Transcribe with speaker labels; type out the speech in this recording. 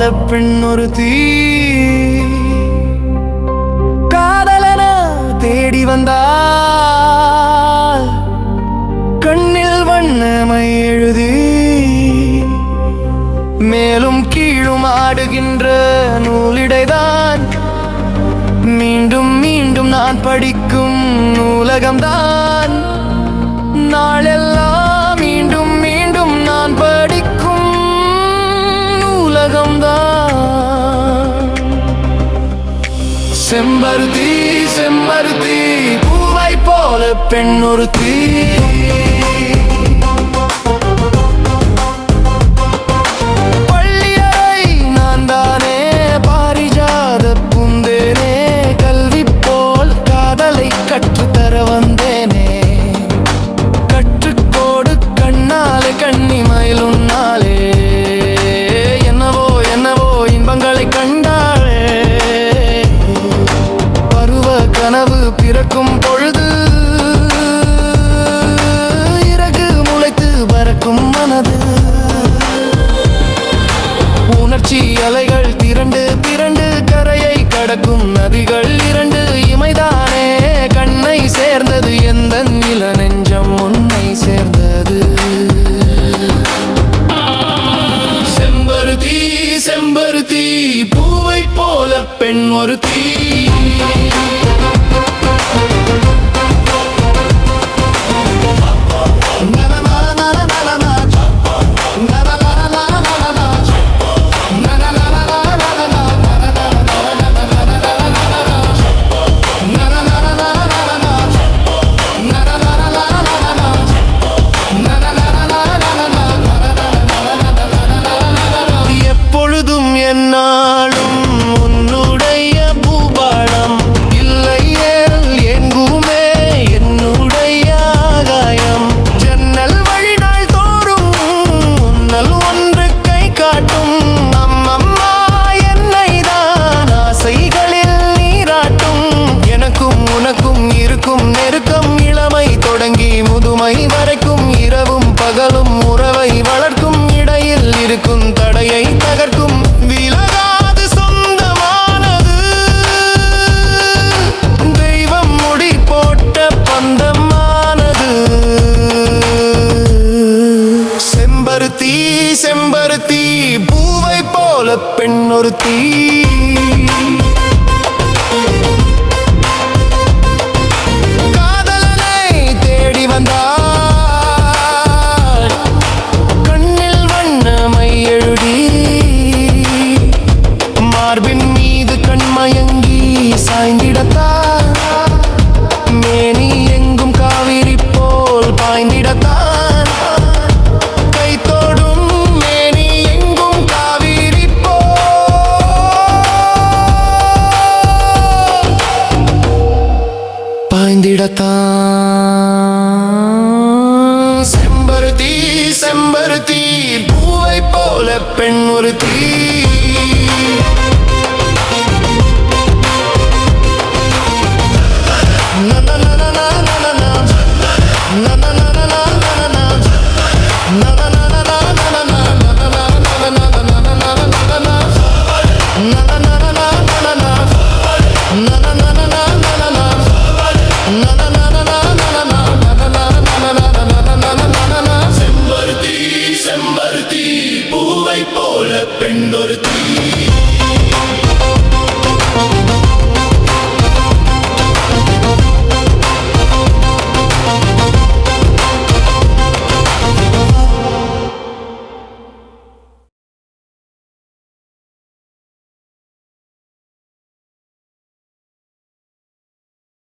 Speaker 1: காதல பெண் ஒரு தீ காதலன தேடி வந்தால் கண்ணில் வண்ணமை எழுதி மேலும் கீழும் ஆடுகின்ற நூலிடைதான் மீண்டும் மீண்டும் நான் படிக்கும் நூலகம்தான். நாளெல்லாம் செம்பருத்தி செம்பருத்தி பூவை போல பெண் கரையை கடக்கும் நதிகள் இரண்டு இமைதானே. கண்ணை சேர்ந்தது எந்த நில நெஞ்சம் உன்னை சேர்ந்தது. செம்பருத்தி செம்பருத்தி பூவை போல பெண் ஒரு தீ ஒரு தீ காதலனை தேடி வந்தாள் பாய்ந்திடத்தான் செம்பருத்தி செம்பருத்தி பூவை போல பெண் ஒரு தீ.